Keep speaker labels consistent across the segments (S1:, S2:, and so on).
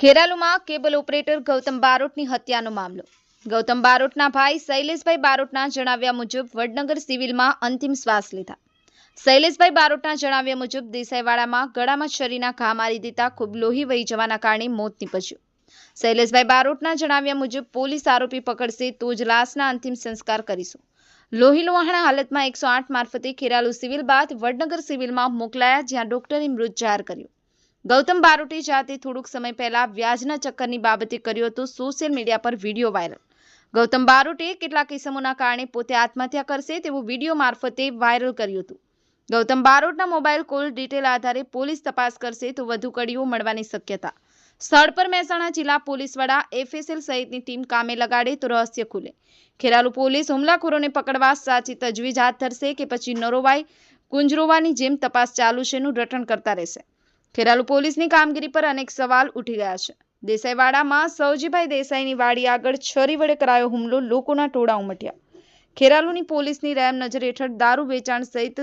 S1: ખેરાલુમાં cable operator Gautam બારોટની હત્યાનો મામલો. ગૌતમ બારોટના ભાઈ શૈલેષભાઈ બારોટના જણાવ્યા મુજબ વડનગર સિવિલમાં અંતિમ શ્વાસ લીધા. શૈલેષભાઈ બારોટના જણાવ્યા મુજબ દેસાઈવાડામાં ગળામાં છરીના ઘા મારી દેતા ખૂબ લોહી વહી જવાના કારણે મોત નીપજ્યું. શૈલેષભાઈ બારોટના જણાવ્યા મુજબ પોલીસ આરોપી પકડશે તો જ લાશના અંતિમ સંસ્કાર કરીશું. લોહી લોહાણા હાલતમાં એકસો આઠ મારફતે ખેરાલુ સિવિલ બાદ વડનગર સિવિલમાં મોકલાયા જ્યાં ડોક્ટરે મૃત જાહેર કર્યું. ગૌતમ બારોટી જાતે થોડુંક સમય પહેલા વ્યાજના ચક્કરની બાબતે કર્યો હતો. સોશિયલ મીડિયા પર વીડિયો વાયરલ. ગૌતમ બારોટે કેટલાક કિસ્મોના કારણે પોતે આત્મહત્યા કરશે તેવું વીડિયો મારફતે વાયરલ કર્યું હતું. ગૌતમ બારોટના મોબાઈલ કોલ ડિટેલ આધારે પોલીસ તપાસ કરશે તો વધુ કડીઓ મળવાની શક્યતા. સ્થળ પર મહેસાણા જિલ્લા પોલીસ વડા એફએસએલ સહિતની ટીમ કામે લગાડે તો રહસ્ય ખુલે. ખેરાલુ પોલીસ હુમલાખોરોને પકડવા સાચી તજવીજ હાથ ધરશે કે પછી નરોવાઈ કુંજરોવાની જેમ તપાસ ચાલુ છે નું રટણ કરતા રહેશે. ખેરાલુ પોલીસની કામગીરી પર અનેક સવાલ ઉઠી ગયા છે. દેસાઈવાડામાં સૌજીભાઈ દેસાઈની વાડી આગળ છરી વડે કરાયો હુમલો, લોકોના ટોળા ઉમટ્યા. ખેરાલુની પોલીસની રેમ નજર હેઠળ દારૂ વેચાણ સહિત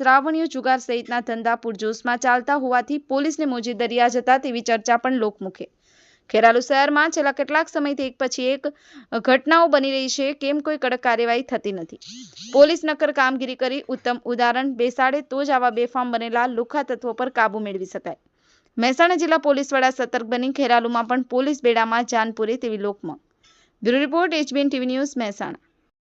S1: શ્રાવણીય જુગાર સહિતના ધંધા પૂરજોશમાં ચાલતા હોવાથી પોલીસને મોજી દરિયા જતા તેવી ચર્ચા પણ લોકમુખે. ખેરાલુ શહેરમાં છેલ્લા કેટલાક સમયથી એક પછી એક ઘટનાઓ બની રહી છે. કેમ કોઈ કડક કાર્યવાહી થતી નથી. પોલીસ નક્કર કામગીરી કરી ઉત્તમ ઉદાહરણ બેસાડે તો જ આવા બેફામ બનેલા લુખા તત્વો પર કાબુ મેળવી શકાય. મહેસાણા જિલ્લા પોલીસ વડા સતર્ક બની ખેરાલુમાં પણ પોલીસ બેડામાં જાન પૂરે તેવી લોકમાં bureau report, HBN TV news, Mehsana.